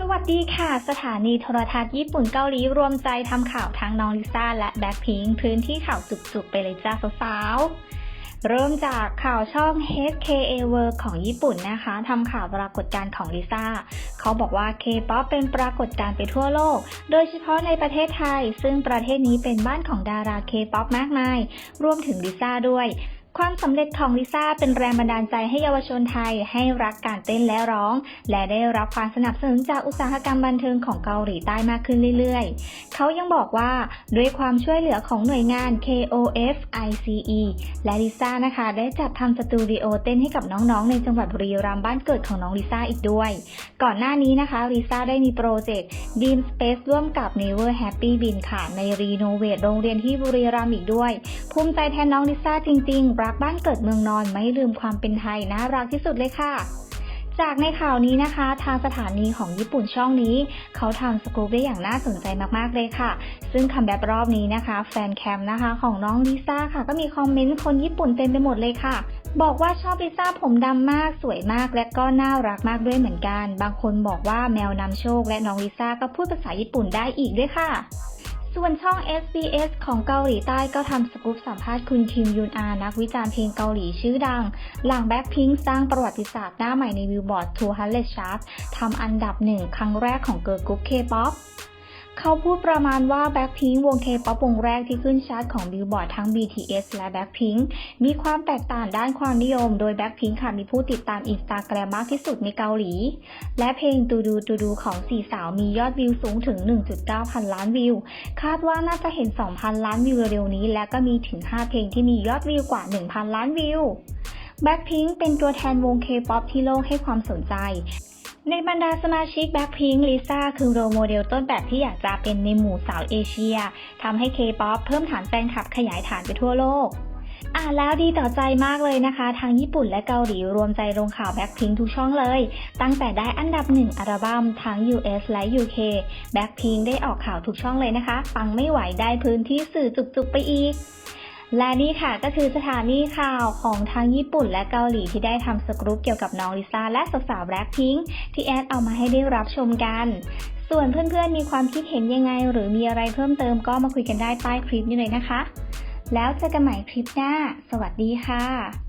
สวัสดีค่ะ สถานีโทรทัศน์ญี่ปุ่นเกาหลีรวมใจทำข่าวทั้งน้องลิซ่าและแบ็คพิงค์พื้นที่ข่าวจุกๆ ไปเลยจ้าสาวๆ เริ่มจากข่าวช่อง HKA World ของญี่ปุ่นนะคะทำข่าวปรากฏการณ์ของลิซ่า เขาบอกว่า K-POP เป็นปรากฏการณ์ไปทั่วโลก โดยเฉพาะในประเทศไทย ซึ่งประเทศนี้เป็นบ้านของดารา K-POP มากมาย รวมถึงลิซ่าด้วย ความสำเร็จของลิซ่าเป็นแรงบันดาลใจให้เยาวชนไทยให้รักการเต้นและร้อง และได้รับความสนับสนุนจากอุตสาหกรรมบันเทิงของเกาหลีใต้มากขึ้นเรื่อยๆ เขายังบอกว่าด้วยความช่วยเหลือของหน่วยงาน KOF ICE และลิซ่านะคะได้จัดทำสตูดิโอเต้นให้กับน้องๆ ในจังหวัดบุรีรัมย์บ้านเกิดของน้องลิซ่าอีกด้วย ก่อนหน้านี้นะคะลิซ่าได้มีโปรเจกต์ Dream Space ร่วมกับ Never Happy Bin ค่ะในรีโนเวทโรงเรียนที่บุรีรัมย์อีกด้วย ภูมิใจแทนน้องลิซ่าจริง ๆรักบ้านเกิดเมืองนอนไม่ลืมความเป็นไทยน่ารักที่สุดเลยค่ะ จากในข่าวนี้นะคะ ทางสถานีของญี่ปุ่นช่องนี้ เขาทำสกู๊ปได้อย่างน่าสนใจมากๆเลยค่ะ ซึ่งคัมแบ็รอบนี้นะคะ แฟนแคมนะคะ ของน้องลิซ่าค่ะ ก็มีคอมเมนต์คนญี่ปุ่นเต็มไปหมดเลยค่ะบอกว่าชอบลิซ่าผมดำมากสวยมากและก็น่ารักมากด้วยเหมือนกัน บางคนบอกว่าแมวนำโชคและน้องลิซ่าก็พูดภาษาญี่ปุ่นได้อีกด้วยค่ะ ส่วนช่อง SBS ของเกาหลีใต้ก็ทำสกู๊ปสัมภาษณ์คุณคิมยุนอา นักวิจารณ์เพลงเกาหลีชื่อดัง หลังแบ็คพิงสร้างประวัติศาสตร์หน้าใหม่ในวิวบอร์ด200ชาร์ตทำอันดับหนึ่งครั้งแรกของเกิร์ลกรุ๊ป K-POP เขาพูดประมาณว่า Blackpink วง K-POP วงแรกที่ขึ้นชาร์ตของบิลบอร์ดทั้ง BTS และ Blackpink มีความแตกต่างด้านความนิยม โดย Blackpink ค่ะมีผู้ติดตามอินสตาแกรมมากที่สุดในเกาหลี และเพลงตูดูตูดูของสี่สาวมียอดวิวสูงถึง 1.9 พันล้านวิว คาดว่าน่าจะเห็น 2,000 ล้านวิวเร็วนี้ และก็มีถึง 5 เพลงที่มียอดวิวกว่า 1,000 ล้านวิว Blackpink เป็นตัวแทนวง K-POP ที่โลกให้ความสนใจ ในบรรดาสมาชิก Blackpink ลิซ่าคือโรโมเดลต้นแบบที่อยากจะเป็นในหมู่สาวเอเชียทำให้ K-POP เพิ่มฐานแฟนคลับขยายฐานไปทั่วโลก อ่านแล้วดีต่อใจมากเลยนะคะทั้งญี่ปุ่นและเกาหลีรวมใจลงข่าว Blackpink ทุกช่องเลย ตั้งแต่ได้อันดับหนึ่งอัลบั้มทั้ง US และ UK Blackpink ได้ออกข่าวทุกช่องเลยนะคะ ปังไม่ไหวได้พื้นที่สื่อจุกๆไปอีก และนี่ค่ะก็คือสถานีข่าวของทางญี่ปุ่นและเกาหลีที่ได้ทำสกรูปเกี่ยวกับน้องลิซ่าและสาวๆแบล็คพิงค์ที่แอดเอามาให้ได้รับชมกัน ส่วนเพื่อนๆมีความคิดเห็นยังไง หรือมีอะไรเพิ่มเติมก็มาคุยกันได้ใต้คลิปนี้เลยนะคะ แล้วเจอกันใหม่คลิปหน้า สวัสดีค่ะ